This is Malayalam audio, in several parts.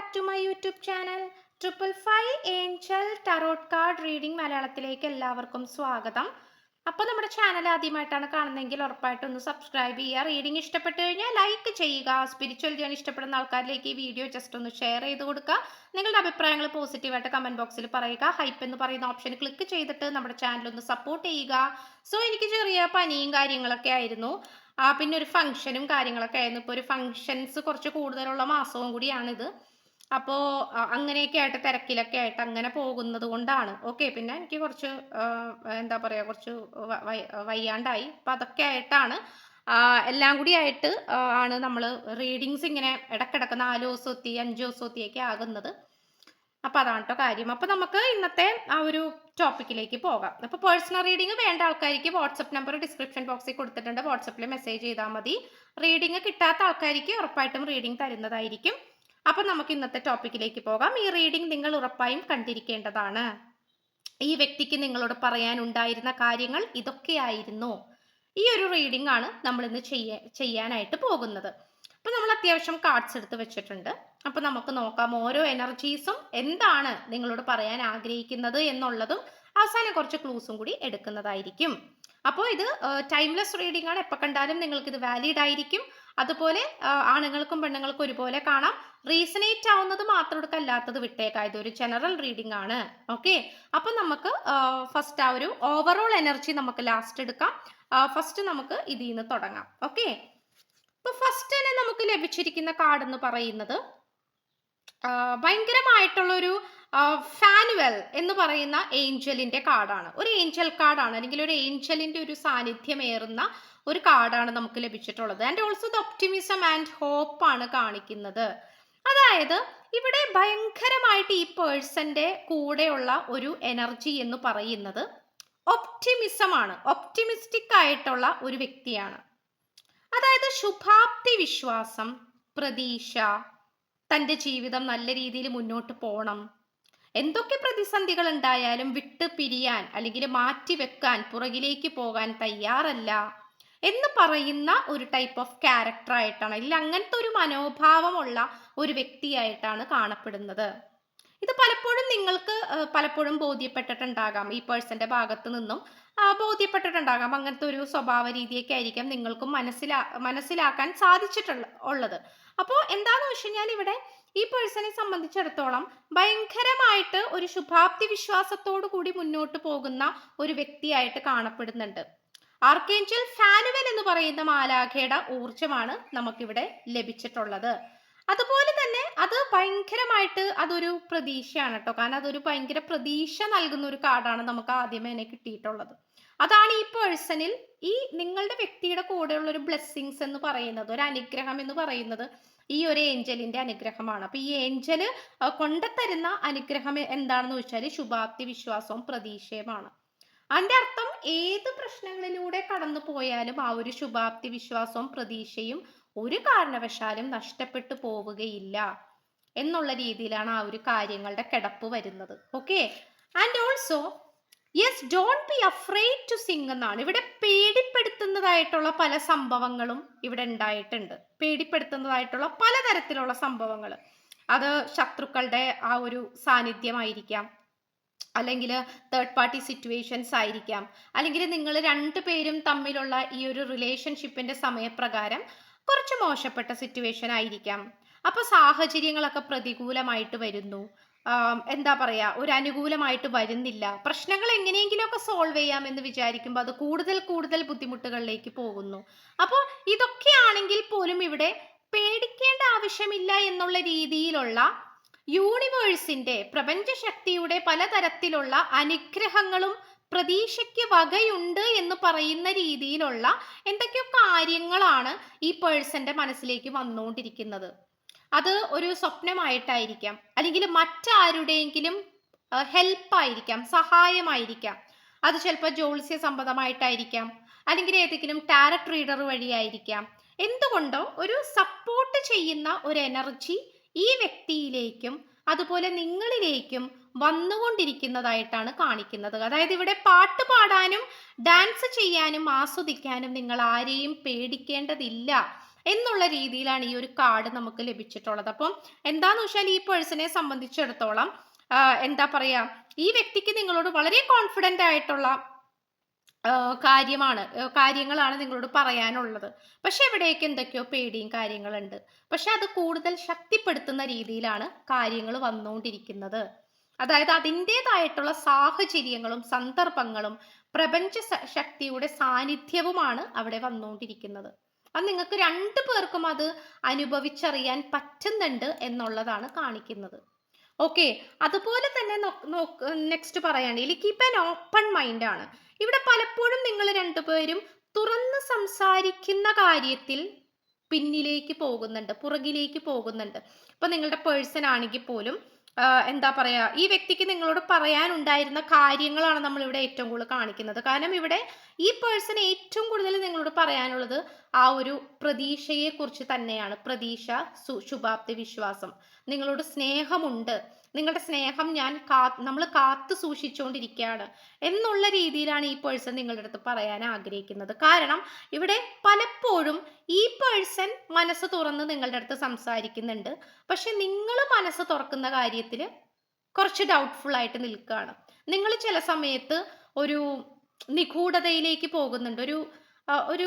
Back to my YouTube channel triple five angel tarot card reading മലയാളത്തിലേക്ക് എല്ലാവർക്കും സ്വാഗതം. അപ്പോൾ നമ്മുടെ ചാനൽ ആദ്യമായിട്ടാണ് കാണുന്നതെങ്കിൽ ഉറപ്പായിട്ടും ഒന്ന് സബ്സ്ക്രൈബ് ചെയ്യുക. റീഡിംഗ് ഇഷ്ടപ്പെട്ടു കഴിഞ്ഞാൽ ലൈക്ക് ചെയ്യുക. സ്പിരിച്വൽ ജേണി ഇഷ്ടപ്പെടുന്ന ആൾക്കാരിലേക്ക് ഈ വീഡിയോ ജസ്റ്റ് ഒന്ന് ഷെയർ ചെയ്ത് കൊടുക്കുക. നിങ്ങളുടെ അഭിപ്രായങ്ങൾ പോസിറ്റീവായിട്ട് കമന്റ് ബോക്സിൽ പറയുക. ഹൈപ്പ് എന്ന് പറയുന്ന ഓപ്ഷൻ ക്ലിക്ക് ചെയ്തിട്ട് നമ്മുടെ ചാനൽ ഒന്ന് സപ്പോർട്ട് ചെയ്യുക. സോ എനിക്ക് ചെറിയ പനിയും കാര്യങ്ങളൊക്കെ ആയിരുന്നു. ആ പിന്നെ ഒരു ഫംഗ്ഷനും കാര്യങ്ങളൊക്കെ ആയിരുന്നു. ഇപ്പോൾ ഒരു ഫംഗ്ഷൻസ് കുറച്ച് കൂടുതലുള്ള മാസവും കൂടിയാണിത്. അപ്പോൾ അങ്ങനെയൊക്കെ ആയിട്ട് തിരക്കിലൊക്കെ ആയിട്ട് അങ്ങനെ പോകുന്നത് കൊണ്ടാണ്. ഓക്കെ പിന്നെ എനിക്ക് കുറച്ച് എന്താ പറയാ കുറച്ച് വയ്യാണ്ടായി. അപ്പം അതൊക്കെ ആയിട്ടാണ് എല്ലാം കൂടി ആയിട്ട് ആണ് നമ്മൾ റീഡിങ്സ് ഇങ്ങനെ ഇടക്കിടക്ക് നാല് ദിവസം എത്തി അഞ്ച് ദിവസം എത്തിയൊക്കെ ആകുന്നത്. അപ്പൊ അതാണ് കേട്ടോ കാര്യം. അപ്പോൾ നമുക്ക് ഇന്നത്തെ ആ ഒരു ടോപ്പിക്കിലേക്ക് പോകാം. അപ്പോൾ പേഴ്സണൽ റീഡിംഗ് വേണ്ട ആൾക്കാർക്ക് വാട്സപ്പ് നമ്പർ ഡിസ്ക്രിപ്ഷൻ ബോക്സിൽ കൊടുത്തിട്ടുണ്ട്. വാട്സപ്പിൽ മെസ്സേജ് ചെയ്താൽ മതി. റീഡിംഗ് കിട്ടാത്ത ആൾക്കാർക്ക് ഉറപ്പായിട്ടും റീഡിംഗ് തരുന്നതായിരിക്കും. അപ്പം നമുക്ക് ഇന്നത്തെ ടോപ്പിക്കിലേക്ക് പോകാം. ഈ റീഡിംഗ് നിങ്ങൾ ഉറപ്പായും കണ്ടിരിക്കേണ്ടതാണ്. ഈ വ്യക്തിക്ക് നിങ്ങളോട് പറയാനുണ്ടായിരുന്ന കാര്യങ്ങൾ ഇതൊക്കെയായിരുന്നു. ഈ ഒരു റീഡിംഗ് ആണ് നമ്മൾ ഇന്ന് ചെയ്യാൻ ചെയ്യാനായിട്ട് പോകുന്നത്. അപ്പം നമ്മൾ അത്യാവശ്യം കാർഡ്സ് എടുത്ത് വെച്ചിട്ടുണ്ട്. അപ്പം നമുക്ക് നോക്കാം ഓരോ എനർജീസും എന്താണ് നിങ്ങളോട് പറയാൻ ആഗ്രഹിക്കുന്നത് എന്നുള്ളതും അവസാനം കുറച്ച് ക്ലൂസും കൂടി എടുക്കുന്നതായിരിക്കും. അപ്പോൾ ഇത് ടൈംലെസ് റീഡിംഗ് ആണ് എപ്പോൾ കണ്ടാലും നിങ്ങൾക്ക് ഇത് വാലിഡ് ആയിരിക്കും. അതുപോലെ ആണുങ്ങൾക്കും പെണ്ണുങ്ങൾക്കും ഒരുപോലെ കാണാം. റീസണേറ്റ് ആവുന്നത് മാത്രം എടുക്കല്ലാത്തത് വിട്ടേക്കാം. ഇതൊരു ജനറൽ റീഡിംഗ് ആണ്. ഓക്കെ അപ്പം നമുക്ക് ഫസ്റ്റ് ആ ഒരു ഓവറോൾ എനർജി നമുക്ക് ലാസ്റ്റ് എടുക്കാം. ഫസ്റ്റ് നമുക്ക് ഇതിൽ നിന്ന് തുടങ്ങാം. ഓക്കെ ഇപ്പൊ ഫസ്റ്റ് തന്നെ നമുക്ക് ലഭിച്ചിരിക്കുന്ന കാർഡ് എന്ന് പറയുന്നത് ഭയങ്കരമായിട്ടുള്ളൊരു ഫാനുവൽ എന്ന് പറയുന്ന ഏഞ്ചലിന്റെ കാർഡാണ്. ഒരു ഏഞ്ചൽ കാർഡാണ് അല്ലെങ്കിൽ ഒരു ഏഞ്ചലിന്റെ ഒരു സാന്നിധ്യമേറുന്ന ഒരു കാർഡാണ് നമുക്ക് ലഭിച്ചിട്ടുള്ളത്. And also the optimism and hope ആണ് കാണിക്കുന്നത്. അതായത് ഇവിടെ ഭയങ്കരമായിട്ട് ഈ പേഴ്സന്റെ കൂടെയുള്ള ഒരു എനർജി എന്ന് പറയുന്നത് ഒപ്റ്റിമിസം ആണ്. ഒപ്റ്റിമിസ്റ്റിക് ആയിട്ടുള്ള ഒരു വ്യക്തിയാണ്. അതായത് ശുഭാപ്തി വിശ്വാസം പ്രതീക്ഷ തന്റെ ജീവിതം നല്ല രീതിയിൽ മുന്നോട്ട് പോകണം എന്തൊക്കെ പ്രതിസന്ധികൾ ഉണ്ടായാലും വിട്ട് പിരിയാൻ അല്ലെങ്കിൽ മാറ്റി വെക്കാൻ പുറകിലേക്ക് പോകാൻ തയ്യാറല്ല എന്ന് പറയുന്ന ഒരു ടൈപ്പ് ഓഫ് ക്യാരക്ടർ ആയിട്ടാണ്. അല്ലെങ്കിൽ അങ്ങനത്തെ ഒരു മനോഭാവമുള്ള ഒരു വ്യക്തിയായിട്ടാണ് കാണപ്പെടുന്നത്. ഇത് പലപ്പോഴും നിങ്ങൾക്ക് പലപ്പോഴും ബോധ്യപ്പെട്ടിട്ടുണ്ടാകാം. ഈ പേഴ്സന്റെ ഭാഗത്ത് നിന്നും ബോധ്യപ്പെട്ടിട്ടുണ്ടാകാം. അങ്ങനത്തെ ഒരു സ്വഭാവ രീതിയൊക്കെ ആയിരിക്കാം നിങ്ങൾക്കും മനസ്സിലാ മനസ്സിലാക്കാൻ സാധിച്ചിട്ടുള്ള ഉള്ളത്. അപ്പോൾ എന്താന്ന് വെച്ച് കഴിഞ്ഞാൽ ഇവിടെ ഈ പേഴ്സണെ സംബന്ധിച്ചിടത്തോളം ഭയങ്കരമായിട്ട് ഒരു ശുഭാപ്തി വിശ്വാസത്തോടു കൂടി മുന്നോട്ട് പോകുന്ന ഒരു വ്യക്തിയായിട്ട് കാണപ്പെടുന്നുണ്ട്. ആർക്കേഞ്ചൽ ഫാനുവൽ എന്ന് പറയുന്ന മാലാഖയുടെ ഊർജമാണ് നമുക്കിവിടെ ലഭിച്ചിട്ടുള്ളത്. അതുപോലെ തന്നെ അത് ഭയങ്കരമായിട്ട് അതൊരു പ്രതീക്ഷയാണ് കേട്ടോ. കാരണം അതൊരു ഭയങ്കര പ്രതീക്ഷ നൽകുന്ന ഒരു കാർഡാണ് നമുക്ക് ആദ്യമേ തന്നെ കിട്ടിയിട്ടുള്ളത്. അതാണ് ഈ പേഴ്സണിൽ ഈ നിങ്ങളുടെ വ്യക്തിയുടെ കൂടെയുള്ള ഒരു ബ്ലെസ്സിങ്സ് എന്ന് പറയുന്നത് ഒരു അനുഗ്രഹം എന്ന് പറയുന്നത് ഈ ഒരു ഏഞ്ചലിന്റെ അനുഗ്രഹമാണ്. അപ്പൊ ഈ ഏഞ്ചൽ കൊണ്ടുതരുന്ന അനുഗ്രഹം എന്താണെന്ന് വെച്ചാൽ ശുഭാപ്തി വിശ്വാസവും പ്രതീക്ഷയുമാണ്. അതിന്റെ അർത്ഥം ഏത് പ്രശ്നങ്ങളിലൂടെ കടന്നു പോയാലും ആ ഒരു ശുഭാപ്തി വിശ്വാസവും പ്രതീക്ഷയും ഒരു കാരണവശാലും നഷ്ടപ്പെട്ടു പോവുകയില്ല എന്നുള്ള രീതിയിലാണ് ആ ഒരു കാര്യങ്ങളുടെ കിടപ്പ് വരുന്നത്. Okay and also yes don't be afraid to sing എന്നാണ്. ഇവിടെ പേടിപ്പെടുത്തുന്നതായിട്ടുള്ള പല സംഭവങ്ങളും ഇവിടെ ഉണ്ടായിട്ടുണ്ട്. പേടിപ്പെടുത്തുന്നതായിട്ടുള്ള പലതരത്തിലുള്ള സംഭവങ്ങൾ അത് ശത്രുക്കളുടെ ആ ഒരു സാന്നിധ്യമായിരിക്കാം. അല്ലെങ്കിൽ തേർഡ് പാർട്ടി സിറ്റുവേഷൻസ് ആയിരിക്കാം. അല്ലെങ്കിൽ നിങ്ങൾ രണ്ടു പേരും തമ്മിലുള്ള ഈ ഒരു റിലേഷൻഷിപ്പിന്റെ സമയപ്രകാരം കുറച്ച് മോശപ്പെട്ട സിറ്റുവേഷൻ ആയിരിക്കാം. അപ്പോൾ സാഹചര്യങ്ങളൊക്കെ പ്രതികൂലമായിട്ട് വരുന്നു. എന്താ പറയാ ഒരു അനുകൂലമായിട്ട് വരുന്നില്ല. പ്രശ്നങ്ങൾ എങ്ങനെയെങ്കിലുമൊക്കെ സോൾവ് ചെയ്യാം എന്ന് വിചാരിക്കുമ്പോൾ അത് കൂടുതൽ കൂടുതൽ ബുദ്ധിമുട്ടുകളിലേക്ക് പോകുന്നു. അപ്പോൾ ഇതൊക്കെയാണെങ്കിൽ പോലും ഇവിടെ പേടിക്കേണ്ട ആവശ്യമില്ല എന്നുള്ള രീതിയിലുള്ള യൂണിവേഴ്സിന്റെ പ്രപഞ്ചശക്തിയുടെ പലതരത്തിലുള്ള അനുഗ്രഹങ്ങളും പ്രതീക്ഷയ്ക്ക് വകയുണ്ട് എന്ന് പറയുന്ന രീതിയിലുള്ള എന്തൊക്കെയോ കാര്യങ്ങളാണ് ഈ പേഴ്സന്റെ മനസ്സിലേക്ക് വന്നുകൊണ്ടിരിക്കുന്നത്. അത് ഒരു സ്വപ്നമായിട്ടായിരിക്കാം. അല്ലെങ്കിൽ മറ്റാരുടെയെങ്കിലും ഹെൽപ്പായിരിക്കാം സഹായമായിരിക്കാം. അത് ചിലപ്പോൾ ജ്യോത്സ്യ സംബന്ധമായിട്ടായിരിക്കാം. അല്ലെങ്കിൽ ഏതെങ്കിലും ടാരറ്റ് റീഡർ വഴിയായിരിക്കാം. എന്തുകൊണ്ടോ ഒരു സപ്പോർട്ട് ചെയ്യുന്ന ഒരു എനർജി ഈ വ്യക്തിയിലേക്കും അതുപോലെ നിങ്ങളിലേക്കും വന്നുകൊണ്ടിരിക്കുന്നതായിട്ടാണ് കാണിക്കുന്നത്. അതായത് ഇവിടെ പാട്ട് പാടാനും ഡാൻസ് ചെയ്യാനും ആസ്വദിക്കാനും നിങ്ങൾ ആരെയും പേടിക്കേണ്ടതില്ല. എന്നുള്ള രീതിയിലാണ് ഈ ഒരു കാർഡ് നമുക്ക് ലഭിച്ചിട്ടുള്ളത്. അപ്പം എന്താന്ന് വെച്ചാൽ ഈ പേഴ്സണെ സംബന്ധിച്ചിടത്തോളം എന്താ പറയാ ഈ വ്യക്തിക്ക് നിങ്ങളോട് വളരെ കോൺഫിഡന്റ് ആയിട്ടുള്ള കാര്യമാണ് കാര്യങ്ങളാണ് നിങ്ങളോട് പറയാനുള്ളത്. പക്ഷെ ഇവിടേക്ക് എന്തൊക്കെയോ പേടിയും കാര്യങ്ങളുണ്ട്. പക്ഷെ അത് കൂടുതൽ ശക്തിപ്പെടുത്തുന്ന രീതിയിലാണ് കാര്യങ്ങൾ വന്നുകൊണ്ടിരിക്കുന്നത്. അതായത് അതിന്റെതായിട്ടുള്ള സാഹചര്യങ്ങളും സന്ദർഭങ്ങളും പ്രപഞ്ച ശക്തിയുടെ സാന്നിധ്യവുമാണ് അവിടെ വന്നുകൊണ്ടിരിക്കുന്നത്. അത് നിങ്ങൾക്ക് രണ്ടു പേർക്കും അത് അനുഭവിച്ചറിയാൻ പറ്റുന്നുണ്ട് എന്നുള്ളതാണ് കാണിക്കുന്നത്. ഓക്കെ അതുപോലെ തന്നെ നെക്സ്റ്റ് പറയുകയാണെങ്കിൽ കീപ്പ് ആൻ ഓപ്പൺ മൈൻഡ് ആണ്. ഇവിടെ പലപ്പോഴും നിങ്ങൾ രണ്ടുപേരും തുറന്ന് സംസാരിക്കുന്ന കാര്യത്തിൽ പിന്നിലേക്ക് പോകുന്നുണ്ട് പുറകിലേക്ക് പോകുന്നുണ്ട്. ഇപ്പൊ നിങ്ങളുടെ പേഴ്സൺ ആണെങ്കിൽ പോലും എന്താ പറയുക ഈ വ്യക്തിക്ക് നിങ്ങളോട് പറയാനുണ്ടായിരുന്ന കാര്യങ്ങളാണ് നമ്മൾ ഇവിടെ ഏറ്റവും കൂടുതൽ കാണിക്കുന്നത്. കാരണം ഇവിടെ ഈ പേഴ്സൺ ഏറ്റവും കൂടുതൽ നിങ്ങളോട് പറയാനുള്ളത് ആ ഒരു പ്രതീക്ഷയെ കുറിച്ച് തന്നെയാണ്. പ്രതീക്ഷ ശുഭാപ്തി വിശ്വാസം. നിങ്ങളോട് സ്നേഹമുണ്ട്. നിങ്ങളുടെ സ്നേഹം ഞാൻ കാ നമ്മൾ കാത്തു സൂക്ഷിച്ചുകൊണ്ടിരിക്കുകയാണ് എന്നുള്ള രീതിയിലാണ് ഈ പേഴ്സൺ നിങ്ങളുടെ അടുത്ത് പറയാൻ ആഗ്രഹിക്കുന്നത്. കാരണം ഇവിടെ പലപ്പോഴും ഈ പേഴ്സൺ മനസ്സ് തുറന്ന് നിങ്ങളുടെ അടുത്ത് സംസാരിക്കുന്നുണ്ട്. പക്ഷെ നിങ്ങൾ മനസ്സ് തുറക്കുന്ന കാര്യത്തിൽ കുറച്ച് ഡൗട്ട്ഫുൾ ആയിട്ട് നിൽക്കുകയാണ്. നിങ്ങൾ ചില സമയത്ത് ഒരു നിഗൂഢതയിലേക്ക് പോകുന്നുണ്ട്. ഒരു ഒരു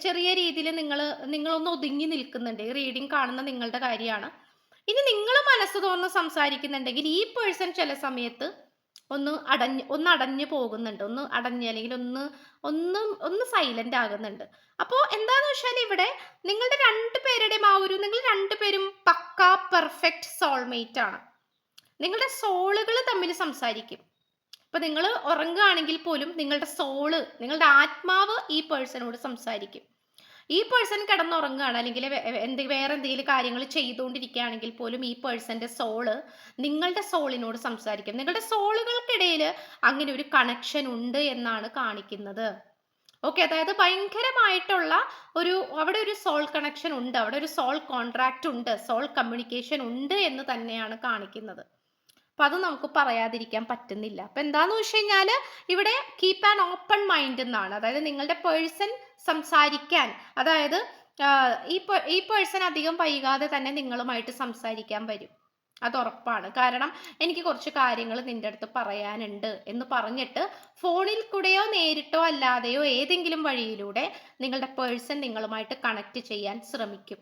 ചെറിയ രീതിയിൽ നിങ്ങൾ നിങ്ങളൊന്ന് ഒതുങ്ങി നിൽക്കുന്നുണ്ട്. റീഡിങ് കാണുന്ന നിങ്ങളുടെ കാര്യമാണ്. ഇനി നിങ്ങൾ മനസ്സ് തോന്നുന്നു സംസാരിക്കുന്നുണ്ടെങ്കിൽ ഈ പേഴ്സൺ ചില സമയത്ത് ഒന്ന് അടഞ്ഞ് ഒന്ന് അടഞ്ഞു പോകുന്നുണ്ട്. ഒന്ന് അടഞ്ഞ് അല്ലെങ്കിൽ ഒന്ന് ഒന്ന് ഒന്ന് സൈലന്റ് ആകുന്നുണ്ട്. അപ്പോൾ എന്താന്ന് വെച്ചാൽ ഇവിടെ നിങ്ങളുടെ രണ്ട് പേരുടെയും ആ ഒരു നിങ്ങൾ രണ്ടുപേരും പക്ക പെർഫെക്റ്റ് സോൾമേറ്റ് ആണ്. നിങ്ങളുടെ സോളുകൾ തമ്മിൽ സംസാരിക്കും. ഇപ്പൊ നിങ്ങൾ ഉറങ്ങുകയാണെങ്കിൽ പോലും നിങ്ങളുടെ സോൾ നിങ്ങളുടെ ആത്മാവ് ഈ പേഴ്സണോട് സംസാരിക്കും. ഈ പേഴ്സൺ കിടന്നുറങ്ങുകയാണ് അല്ലെങ്കിൽ എന്ത് വേറെ എന്തെങ്കിലും കാര്യങ്ങൾ ചെയ്തുകൊണ്ടിരിക്കുകയാണെങ്കിൽ പോലും ഈ പേഴ്സന്റെ സോൾ നിങ്ങളുടെ സോളിനോട് സംസാരിക്കും. നിങ്ങളുടെ സോളുകൾക്കിടയിൽ അങ്ങനെ ഒരു കണക്ഷൻ ഉണ്ട് എന്നാണ് കാണിക്കുന്നത്. ഓക്കെ അതായത് ഭയങ്കരമായിട്ടുള്ള ഒരു അവിടെ ഒരു സോൾ കണക്ഷൻ ഉണ്ട് അവിടെ ഒരു സോൾ കോൺട്രാക്റ്റ് ഉണ്ട് സോൾ കമ്മ്യൂണിക്കേഷൻ ഉണ്ട് എന്ന് തന്നെയാണ് കാണിക്കുന്നത്. അപ്പൊ അത് നമുക്ക് പറയാതിരിക്കാൻ പറ്റുന്നില്ല. അപ്പൊ എന്താന്ന് വെച്ച് കഴിഞ്ഞാൽ ഇവിടെ കീപ്പ് ആൻ ഓപ്പൺ മൈൻഡ് എന്നാണ്. അതായത് നിങ്ങളുടെ പേഴ്സൺ സംസാരിക്കാൻ. അതായത് ഈ ഈ പേഴ്സൺ അധികം വൈകാതെ തന്നെ നിങ്ങളുമായിട്ട് സംസാരിക്കാൻ വരും. അത് ഉറപ്പാണ്. കാരണം എനിക്ക് കുറച്ച് കാര്യങ്ങൾ നിന്റെ അടുത്ത് പറയാനുണ്ട് എന്ന് പറഞ്ഞിട്ട് ഫോണിൽ കൂടെയോ നേരിട്ടോ അല്ലാതെയോ ഏതെങ്കിലും വഴിയിലൂടെ നിങ്ങളുടെ പേഴ്സൺ നിങ്ങളുമായിട്ട് കണക്ട് ചെയ്യാൻ ശ്രമിക്കും.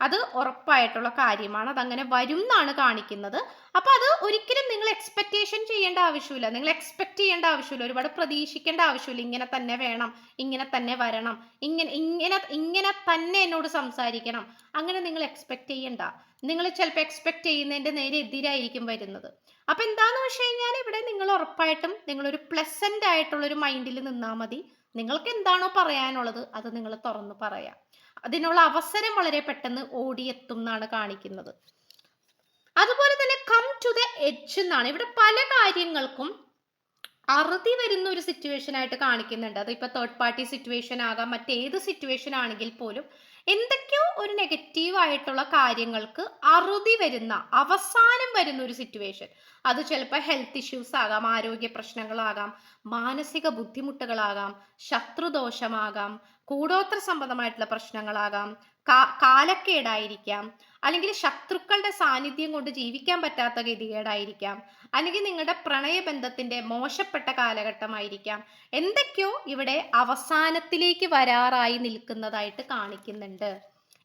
അത് ഉറപ്പായിട്ടുള്ള കാര്യമാണ്. അതങ്ങനെ വരും എന്നാണ് കാണിക്കുന്നത്. അപ്പോൾ അത് ഒരിക്കലും നിങ്ങൾ എക്സ്പെക്ടേഷൻ ചെയ്യേണ്ട ആവശ്യമില്ല. നിങ്ങൾ എക്സ്പെക്ട് ചെയ്യേണ്ട ആവശ്യമില്ല. ഒരുപാട് പ്രതീക്ഷിക്കേണ്ട ആവശ്യമില്ല. ഇങ്ങനെ തന്നെ വേണം. ഇങ്ങനെ തന്നെ വരണം. ഇങ്ങനെ ഇങ്ങനെ ഇങ്ങനെ തന്നെ എന്നോട് സംസാരിക്കണം. അങ്ങനെ നിങ്ങൾ എക്സ്പെക്ട് ചെയ്യണ്ട. നിങ്ങൾ ചിലപ്പോൾ എക്സ്പെക്ട് ചെയ്യുന്നതിന്റെ നേരെ എതിരായിരിക്കും വരുന്നത്. അപ്പോൾ എന്താന്ന് വെച്ച് കഴിഞ്ഞാൽ ഇവിടെ നിങ്ങൾ ഉറപ്പായിട്ടും നിങ്ങളൊരു പ്ലസന്റ് ആയിട്ടുള്ള ഒരു മൈൻഡിൽ നിന്നാൽ മതി. നിങ്ങൾക്ക് എന്താണോ പറയാനുള്ളത് അത് നിങ്ങൾ തുറന്ന് പറയാം. അതിനുള്ള അവസരം വളരെ പെട്ടെന്ന് ഓടിയെത്തും എന്നാണ് കാണിക്കുന്നത്. അതുപോലെ തന്നെ കം ടു ദ എഡ്ജ് എന്നാണ്. ഇവിടെ പല കാര്യങ്ങൾക്കും അറുതി വരുന്ന ഒരു സിറ്റുവേഷൻ ആയിട്ട് കാണിക്കുന്നുണ്ട്. അതിപ്പോ തേർഡ് പാർട്ടി സിറ്റുവേഷൻ ആകാം മറ്റേത് സിറ്റുവേഷൻ ആണെങ്കിൽ പോലും എന്തൊക്കെയോ ഒരു നെഗറ്റീവ് ആയിട്ടുള്ള കാര്യങ്ങൾക്ക് അറുതി വരുന്ന അവസാനം വരുന്ന ഒരു സിറ്റുവേഷൻ അത് ചിലപ്പോൾ ഹെൽത്ത് ഇഷ്യൂസ് ആകാം ആരോഗ്യ പ്രശ്നങ്ങളാകാം മാനസിക ബുദ്ധിമുട്ടുകളാകാം ശത്രുദോഷമാകാം കൂടോത്ര സംബന്ധമായിട്ടുള്ള പ്രശ്നങ്ങളാകാം കാലക്കേടായിരിക്കാം അല്ലെങ്കിൽ ശത്രുക്കളുടെ സാന്നിധ്യം കൊണ്ട് ജീവിക്കാൻ പറ്റാത്ത ഗതികേടായിരിക്കാം അല്ലെങ്കിൽ നിങ്ങളുടെ പ്രണയബന്ധത്തിന്റെ മോശപ്പെട്ട കാലഘട്ടമായിരിക്കാം. എന്തൊക്കെയോ ഇവിടെ അവസാനത്തിലേക്ക് വരാറായി നിൽക്കുന്നതായിട്ട് കാണിക്കുന്നുണ്ട്.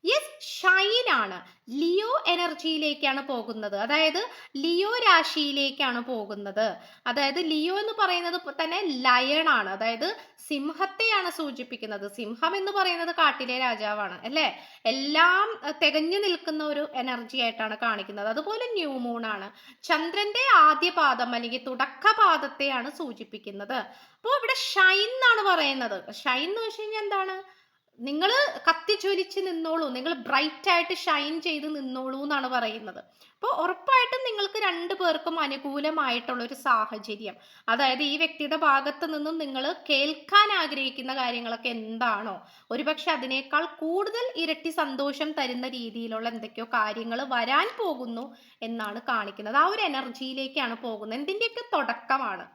യെസ് ഷൈൻ ആണ്. ലിയോ എനർജിയിലേക്കാണ് പോകുന്നത്. അതായത് ലിയോ രാശിയിലേക്കാണ് പോകുന്നത്. അതായത് ലിയോ എന്ന് പറയുന്നത് തന്നെ ലയൺ ആണ്. അതായത് സിംഹത്തെയാണ് സൂചിപ്പിക്കുന്നത്. സിംഹം എന്ന് പറയുന്നത് കാട്ടിലെ രാജാവാണ് അല്ലേ? എല്ലാം തികഞ്ഞു നിൽക്കുന്ന ഒരു എനർജി ആയിട്ടാണ് കാണിക്കുന്നത്. അതുപോലെ ന്യൂ മൂൺ ആണ്. ചന്ദ്രന്റെ ആദ്യ പാദം അല്ലെങ്കിൽ തുടക്ക പാദത്തെയാണ് സൂചിപ്പിക്കുന്നത്. അപ്പോൾ ഇവിടെ ഷൈൻ എന്നാണ് പറയുന്നത്. ഷൈൻ എന്ന് വെച്ച് കഴിഞ്ഞാൽ എന്താണ്? നിങ്ങൾ കത്തിജ്വലിച്ച് നിന്നോളൂ നിങ്ങൾ ബ്രൈറ്റ് ആയിട്ട് ഷൈൻ ചെയ്ത് നിന്നോളൂ എന്നാണ് പറയുന്നത്. അപ്പോൾ ഉറപ്പായിട്ടും നിങ്ങൾക്ക് രണ്ടു പേർക്കും അനുകൂലമായിട്ടുള്ള ഒരു സാഹചര്യം. അതായത് ഈ വ്യക്തിയുടെ ഭാഗത്ത് നിന്നും നിങ്ങൾ കേൾക്കാൻ ആഗ്രഹിക്കുന്ന കാര്യങ്ങളൊക്കെ എന്താണോ ഒരുപക്ഷെ അതിനേക്കാൾ കൂടുതൽ ഇരട്ടി സന്തോഷം തരുന്ന രീതിയിലുള്ള എന്തൊക്കെയോ കാര്യങ്ങൾ വരാൻ പോകുന്നു എന്നാണ് കാണിക്കുന്നത്. ആ ഒരു എനർജിയിലേക്കാണ് പോകുന്നത്. എന്തിന്റെയൊക്കെ തുടക്കമാണ്?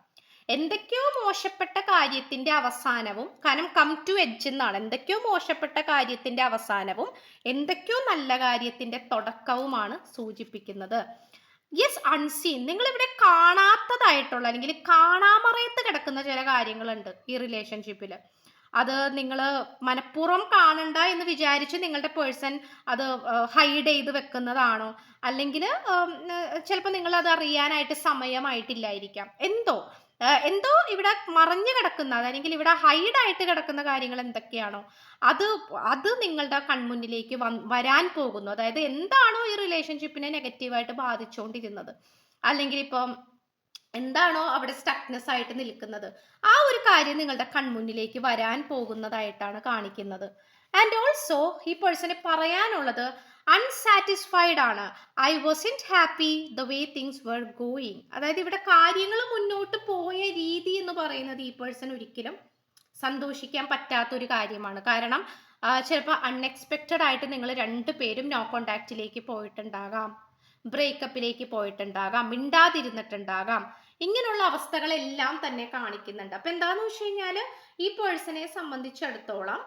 എന്തൊക്കെയോ മോശപ്പെട്ട കാര്യത്തിന്റെ അവസാനവും കാരണം കം ടു എഡ്ജ് എന്നാണ്. എന്തൊക്കെയോ മോശപ്പെട്ട കാര്യത്തിന്റെ അവസാനവും എന്തൊക്കെയോ നല്ല കാര്യത്തിന്റെ തുടക്കവുമാണ് സൂചിപ്പിക്കുന്നത്. യെസ് അൺസീൻ നിങ്ങൾ ഇവിടെ കാണാത്തതായിട്ടുള്ള അല്ലെങ്കിൽ കാണാമറയത്ത് കിടക്കുന്ന ചില കാര്യങ്ങളുണ്ട് ഈ റിലേഷൻഷിപ്പിൽ അത് നിങ്ങൾ മനഃപൂർവം കാണണ്ട എന്ന് വിചാരിച്ച് നിങ്ങളുടെ പേഴ്സൺ അത് ഹൈഡ് ചെയ്ത് വെക്കുന്നതാണോ? അല്ലെങ്കിൽ ചിലപ്പോൾ നിങ്ങൾ അത് അറിയാനായിട്ട് സമയമായിട്ടില്ലായിരിക്കാം. എന്തോ? എന്തോ ഇവിടെ മറഞ്ഞു കിടക്കുന്ന അല്ലെങ്കിൽ ഇവിടെ ഹൈഡ് ആയിട്ട് കിടക്കുന്ന കാര്യങ്ങൾ എന്തൊക്കെയാണോ? അത് അത് നിങ്ങളുടെ കൺമുന്നിലേക്ക് വരാൻ പോകുന്നു. അതായത് എന്താണോ ഈ റിലേഷൻഷിപ്പിനെ നെഗറ്റീവായിട്ട് ബാധിച്ചുകൊണ്ടിരുന്നത് അല്ലെങ്കിൽ ഇപ്പം എന്താണോ അവിടെ സ്റ്റക്നെസ് ആയിട്ട് നിൽക്കുന്നത്? ആ ഒരു കാര്യം നിങ്ങളുടെ കൺമുന്നിലേക്ക് വരാൻ പോകുന്നതായിട്ടാണ് കാണിക്കുന്നത്. ആൻഡ് ഓൾസോ ഈ പേഴ്സണെ പറയാനുള്ളത് അൺസാറ്റിസ്ഫൈഡ് ആണ്. I wasn't happy the way things were going അതായത് ഇവിടെ കാര്യങ്ങൾ മുന്നോട്ട് പോയ രീതി എന്ന് പറയുന്നത് ഈ പേഴ്സൺ ഒരിക്കലും സന്തോഷിക്കാൻ പറ്റാത്തൊരു കാര്യമാണ്. കാരണം ചിലപ്പോൾ അൺഎക്സ്പെക്റ്റഡ് ആയിട്ട് നിങ്ങൾ രണ്ട് പേരും നോ കോണ്ടാക്റ്റിലേക്ക് പോയിട്ടുണ്ടാകാം. ബ്രേക്കപ്പിലേക്ക് പോയിട്ടുണ്ടാകാം. മിണ്ടാതിരുന്നിട്ടുണ്ടാകാം. ഇങ്ങനെയുള്ള അവസ്ഥകളെല്ലാം തന്നെ കാണിക്കുന്നുണ്ട്. അപ്പൊ എന്താന്ന് വെച്ച് കഴിഞ്ഞാൽ ഈ പേഴ്സണെ സംബന്ധിച്ചിടത്തോളം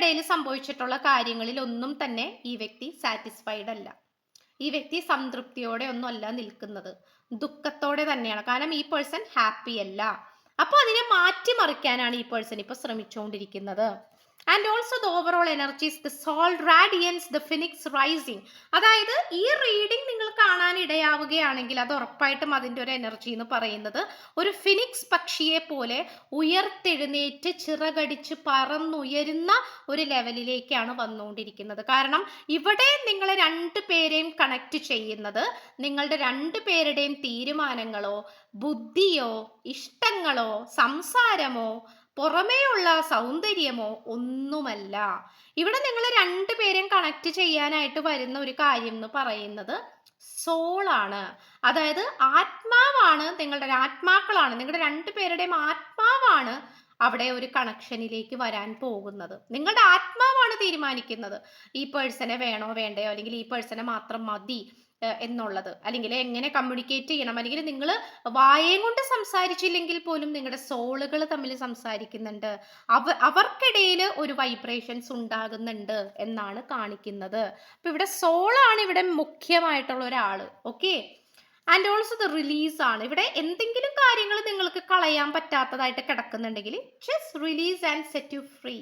നിങ്ങൾക്കിടയിൽ സംഭവിച്ചിട്ടുള്ള കാര്യങ്ങളിൽ ഒന്നും തന്നെ ഈ വ്യക്തി സാറ്റിസ്ഫൈഡ് അല്ല. ഈ വ്യക്തി സംതൃപ്തിയോടെ ഒന്നും അല്ല നിൽക്കുന്നത്. ദുഃഖത്തോടെ തന്നെയാണ്. കാരണം ഈ പേഴ്സൺ ഹാപ്പി അല്ല. അപ്പൊ അതിനെ മാറ്റിമറിക്കാനാണ് ഈ പേഴ്സൺ ഇപ്പൊ ശ്രമിച്ചുകൊണ്ടിരിക്കുന്നത്. And also the overall energies the soul radiance the phoenix rising അതായത് ഈ റീഡിംഗ് നിങ്ങൾ കാണാൻ ഇടയാവുകയാണെങ്കിൽ അത് ഉറപ്പായിട്ടും അതിന്റെ ഒരു എനർജി എന്ന് പറയുന്നത് ഒരു ഫിനിക്സ് പക്ഷിയെ പോലെ ഉയർത്തെഴുന്നേറ്റ് ചിറകടിച്ച് പറന്നുയരുന്ന ഒരു ലെവലിലേക്കാണ് വന്നുകൊണ്ടിരിക്കുന്നത്. കാരണം ഇവിടെ നിങ്ങളെ രണ്ട് പേരെയും കണക്ട് ചെയ്യുന്നത് നിങ്ങളുടെ രണ്ട് പേരുടെയും തീരുമാനങ്ങളോ ബുദ്ധിയോ ഇഷ്ടങ്ങളോ സംസാരമോ പുറമേയുള്ള സൗന്ദര്യമോ ഒന്നുമല്ല. ഇവിടെ നിങ്ങൾ രണ്ടുപേരെയും കണക്ട് ചെയ്യാനായിട്ട് വരുന്ന ഒരു കാര്യം എന്ന് പറയുന്നത് സോളാണ് അതായത് ആത്മാവാണ് നിങ്ങളുടെ ആത്മാക്കളാണ്. നിങ്ങളുടെ രണ്ടുപേരുടെയും ആത്മാവാണ് അവിടെ ഒരു കണക്ഷനിലേക്ക് വരാൻ പോകുന്നത്. നിങ്ങളുടെ ആത്മാവാണ് തീരുമാനിക്കുന്നത്. ഈ പേഴ്സണെ വേണോ വേണ്ടയോ അല്ലെങ്കിൽ ഈ പേഴ്സണെ മാത്രം മതി. എന്നുള്ളത്. അല്ലെങ്കിൽ എങ്ങനെ കമ്മ്യൂണിക്കേറ്റ് ചെയ്യണം? അല്ലെങ്കിൽ നിങ്ങൾ വായയും കൊണ്ട് സംസാരിച്ചില്ലെങ്കിൽ പോലും നിങ്ങളുടെ സോളുകൾ തമ്മിൽ സംസാരിക്കുന്നുണ്ട്. അവ അവർക്കിടയിൽ ഒരു വൈബ്രേഷൻസ് ഉണ്ടാകുന്നുണ്ട് എന്നാണ് കാണിക്കുന്നത്. അപ്പൊ ഇവിടെ സോളാണ് ഇവിടെ മുഖ്യമായിട്ടുള്ള ഒരാൾ okay and also the release ആണ്. ഇവിടെ എന്തെങ്കിലും കാര്യങ്ങൾ നിങ്ങൾക്ക് കളയാൻ പറ്റാത്തതായിട്ട് കിടക്കുന്നുണ്ടെങ്കിൽ just release and set you free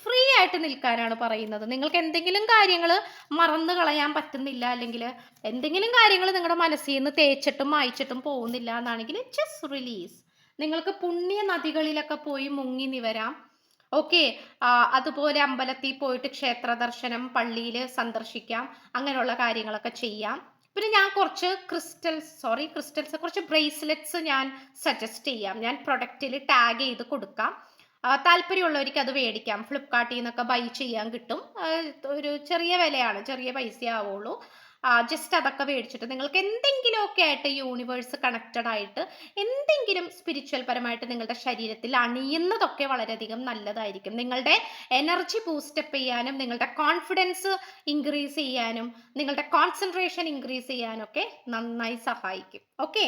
free ആയിട്ട് നിൽക്കാനാണ് പറയുന്നത്. നിങ്ങൾക്ക് എന്തെങ്കിലും കാര്യങ്ങൾ മറന്നു കളയാൻ പറ്റുന്നില്ല അല്ലെങ്കിൽ എന്തെങ്കിലും കാര്യങ്ങൾ നിങ്ങളുടെ മനസ്സിൽ നിന്ന് തേച്ചിട്ടും മായ്ച്ചിട്ടും പോകുന്നില്ല എന്നാണെങ്കിൽ ജസ്റ്റ് റിലീസ് നിങ്ങൾക്ക് പുണ്യ നദികളിലൊക്കെ പോയി മുങ്ങി നിവരാം. ഓക്കെ അതുപോലെ അമ്പലത്തിൽ പോയിട്ട് ക്ഷേത്ര ദർശനം പള്ളിയിൽ സന്ദർശിക്കാം അങ്ങനെയുള്ള കാര്യങ്ങളൊക്കെ ചെയ്യാം. പിന്നെ ഞാൻ കുറച്ച് ക്രിസ്റ്റൽസ് സോറി ക്രിസ്റ്റൽസ് കുറച്ച് ബ്രേസ്ലെറ്റ്സ് ഞാൻ സജസ്റ്റ് ചെയ്യാം. ഞാൻ പ്രൊഡക്റ്റിൽ ടാഗ് ചെയ്ത് കൊടുക്കാം. താല്പര്യമുള്ളവർക്ക് അത് മേടിക്കാം. ഫ്ലിപ്കാർട്ടിൽ നിന്നൊക്കെ ബൈ ചെയ്യാൻ കിട്ടും. ഒരു ചെറിയ വിലയാണ് ചെറിയ പൈസ ആവുള്ളൂ. ജസ്റ്റ് അതൊക്കെ മേടിച്ചിട്ട് നിങ്ങൾക്ക് എന്തെങ്കിലുമൊക്കെ ആയിട്ട് യൂണിവേഴ്സ് കണക്റ്റഡ് ആയിട്ട് എന്തെങ്കിലും സ്പിരിച്വൽ പരമായിട്ട് നിങ്ങളുടെ ശരീരത്തിൽ അണിയുന്നതൊക്കെ വളരെയധികം നല്ലതായിരിക്കും. നിങ്ങളുടെ എനർജി ബൂസ്റ്റപ്പ് ചെയ്യാനും നിങ്ങളുടെ കോൺഫിഡൻസ് ഇൻക്രീസ് ചെയ്യാനും നിങ്ങളുടെ കോൺസെൻട്രേഷൻ ഇൻക്രീസ് ചെയ്യാനൊക്കെ നന്നായി സഹായിക്കും. ഓക്കെ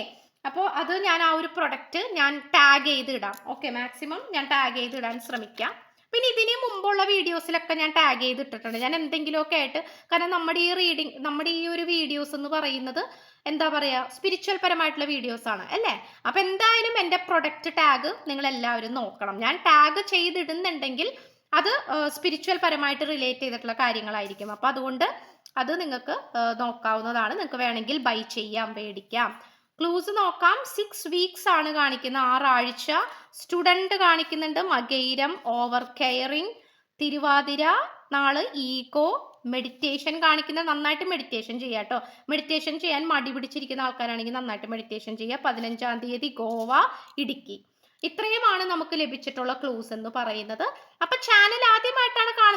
അപ്പോൾ അത് ഞാൻ ആ ഒരു പ്രൊഡക്റ്റ് ഞാൻ ടാഗ് ചെയ്ത് ഇടാം ഓക്കെ മാക്സിമം ഞാൻ ടാഗ് ചെയ്ത് ഇടാൻ ശ്രമിക്കാം. പിന്നെ ഇതിന് മുമ്പുള്ള വീഡിയോസിലൊക്കെ ഞാൻ ടാഗ് ചെയ്തിട്ടിട്ടുണ്ട്. ഞാൻ എന്തെങ്കിലുമൊക്കെ ആയിട്ട് കാരണം നമ്മുടെ ഈ റീഡിങ് നമ്മുടെ ഈ ഒരു വീഡിയോസ് എന്ന് പറയുന്നത് എന്താ പറയുക സ്പിരിച്വൽ പരമായിട്ടുള്ള വീഡിയോസ് ആണ് അല്ലേ? അപ്പം എന്തായാലും എന്റെ പ്രൊഡക്റ്റ് ടാഗ് നിങ്ങൾ എല്ലാവരും നോക്കണം. ഞാൻ ടാഗ് ചെയ്തിടുന്നുണ്ടെങ്കിൽ അത് സ്പിരിച്വൽ പരമായിട്ട് റിലേറ്റ് ചെയ്തിട്ടുള്ള കാര്യങ്ങളായിരിക്കും. അപ്പം അതുകൊണ്ട് അത് നിങ്ങൾക്ക് നോക്കാവുന്നതാണ്. നിങ്ങൾക്ക് വേണമെങ്കിൽ ബൈ ചെയ്യാം മേടിക്കാം. ക്ലൂസ് നോക്കാം. സിക്സ് വീക്സ് ആണ് കാണിക്കുന്നത് ആറാഴ്ച. സ്റ്റുഡന്റ് കാണിക്കുന്നുണ്ട് മകൈരം ഓവർ കെയറിങ് തിരുവാതിര നാൾ ഈഗോ മെഡിറ്റേഷൻ കാണിക്കുന്ന നന്നായിട്ട് മെഡിറ്റേഷൻ ചെയ്യുക കേട്ടോ. മെഡിറ്റേഷൻ ചെയ്യാൻ മടി പിടിച്ചിരിക്കുന്ന ആൾക്കാരാണെങ്കിൽ നന്നായിട്ട് മെഡിറ്റേഷൻ ചെയ്യുക പതിനഞ്ചാം തീയതി ഗോവ ഇടുക്കി. ഇത്രയുമാണ് നമുക്ക് ലഭിച്ചിട്ടുള്ള ക്ലൂസ് എന്ന് പറയുന്നത്. അപ്പൊ ചാനൽ കാണുന്നത്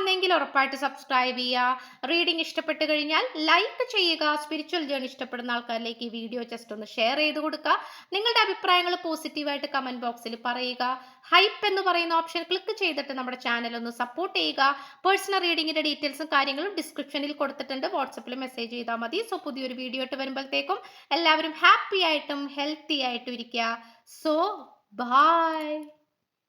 കാണുന്നെങ്കിൽ ഉറപ്പായിട്ട് സബ്സ്ക്രൈബ് ചെയ്യുക. റീഡിംഗ് ഇഷ്ടപ്പെട്ട് കഴിഞ്ഞാൽ ലൈക്ക് ചെയ്യുക. സ്പിരിച്വൽ ജേണി ഇഷ്ടപ്പെടുന്ന ആൾക്കാരിലേക്ക് ഈ വീഡിയോ ജസ്റ്റ് ഒന്ന് ഷെയർ ചെയ്ത് കൊടുക്കുക. നിങ്ങളുടെ അഭിപ്രായങ്ങൾ പോസിറ്റീവായിട്ട് കമന്റ് ബോക്സിൽ പറയുക. ഹൈപ്പ് എന്ന് പറയുന്ന ഓപ്ഷൻ ക്ലിക്ക് ചെയ്തിട്ട് നമ്മുടെ ചാനൽ ഒന്ന് സപ്പോർട്ട് ചെയ്യുക. പേഴ്സണൽ റീഡിങ്ങിന്റെ ഡീറ്റെയിൽസും കാര്യങ്ങളും ഡിസ്ക്രിപ്ഷനിൽ കൊടുത്തിട്ടുണ്ട്. വാട്സപ്പിൽ മെസ്സേജ് ചെയ്താൽ മതി. സോ പുതിയൊരു വീഡിയോ ഇട്ട് വരുമ്പോഴത്തേക്കും എല്ലാവരും ഹാപ്പി ആയിട്ടും ഹെൽത്തി ആയിട്ടും ഇരിക്കുക. So by